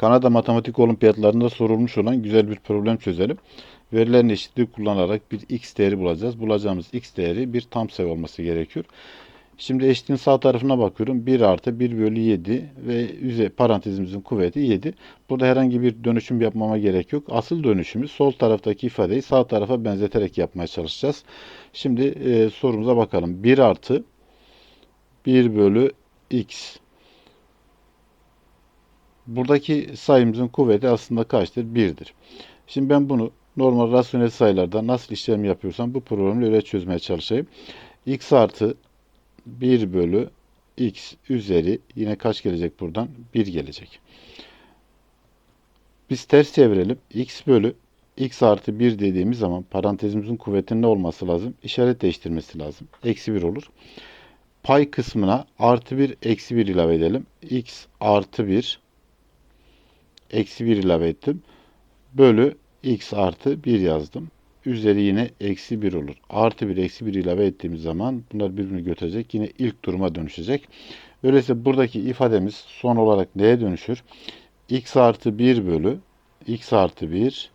Kanada Matematik Olimpiyatlarında sorulmuş olan güzel bir problem çözelim. Verilen eşitliği kullanarak bir x değeri bulacağız. Bulacağımız x değeri bir tam sayı olması gerekiyor. Şimdi eşitliğin sağ tarafına bakıyorum. 1 artı 1 bölü 7 ve üze parantezimizin kuvveti 7. Burada herhangi bir dönüşüm yapmama gerek yok. Asıl dönüşümü sol taraftaki ifadeyi sağ tarafa benzeterek yapmaya çalışacağız. Şimdi e, sorumuza bakalım. 1 artı 1 bölü x. Buradaki sayımızın kuvveti aslında kaçtır? 1'dir. Şimdi ben bunu normal rasyonel sayılarda nasıl işlem yapıyorsam bu problemi öyle çözmeye çalışayım. x artı 1 bölü x üzeri yine kaç gelecek buradan? 1 gelecek. Biz ters çevirelim. x bölü x artı 1 dediğimiz zaman parantezimizin kuvvetinin ne olması lazım? İşaret değiştirmesi lazım. Eksi 1 olur. Pay kısmına artı 1 eksi 1 ilave edelim. x artı 1 eksi 1 ilave ettim. Bölü x artı 1 yazdım. Üzeri yine eksi 1 olur. Artı 1 eksi 1 ilave ettiğimiz zaman bunlar birbirini götürecek. Yine ilk duruma dönüşecek. Öyleyse buradaki ifademiz son olarak neye dönüşür? x artı 1 bölü x artı 1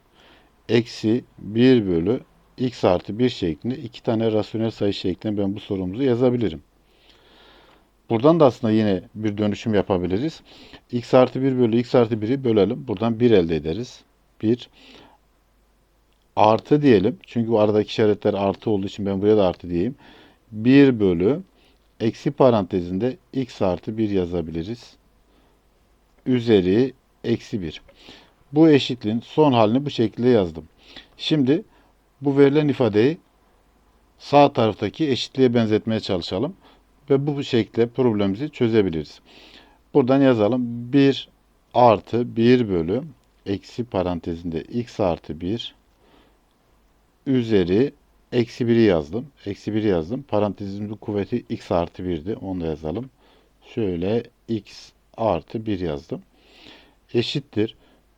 eksi 1 bölü x artı 1 şeklinde iki tane rasyonel sayı şeklinde ben bu sorumuzu yazabilirim. Buradan da aslında yine bir dönüşüm yapabiliriz. x artı 1 bölü x artı 1'i bölelim. Buradan 1 elde ederiz. 1 artı diyelim. Çünkü bu aradaki işaretler artı olduğu için ben buraya da artı diyeyim. 1 bölü eksi parantezinde x artı 1 yazabiliriz. Üzeri eksi 1. Bu eşitliğin son halini bu şekilde yazdım. Şimdi bu verilen ifadeyi sağ taraftaki eşitliğe benzetmeye çalışalım. Ve bu şekilde problemimizi çözebiliriz. Buradan yazalım. 1 artı 1 bölü eksi parantezinde x artı 1 üzeri eksi 1'i yazdım. Eksi 1'i yazdım. Parantezimizin kuvveti x artı 1'di. Onu da yazalım. Şöyle x artı 1 yazdım. Eşittir.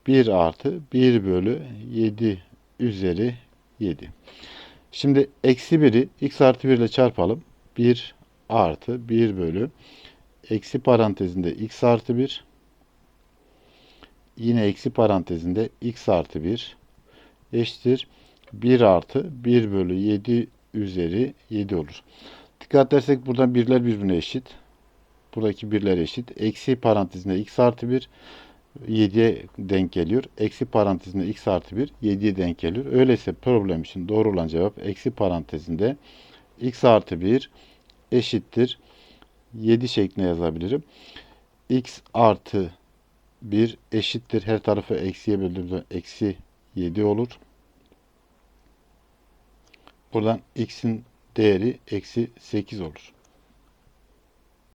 1 artı 1 bölü 7 üzeri 7. Şimdi eksi 1'i x artı 1 ile çarpalım. 1 artı 1 bölü eksi parantezinde x artı 1 yine eksi parantezinde x artı 1 eşittir 1 artı 1 bölü 7 üzeri 7 olur. Dikkat edersek buradan birler birbirine eşit. Buradaki birler eşit. Eksi parantezinde x artı 1 7'ye denk geliyor. Eksi parantezinde x artı 1 7'ye denk geliyor. Öyleyse problem için doğru olan cevap eksi parantezinde x artı 1 eşittir 7 şeklinde yazabilirim. x artı 1 eşittir her tarafı eksiye böldüğümüzde eksi 7 olur. Buradan x'in değeri eksi 8 olur.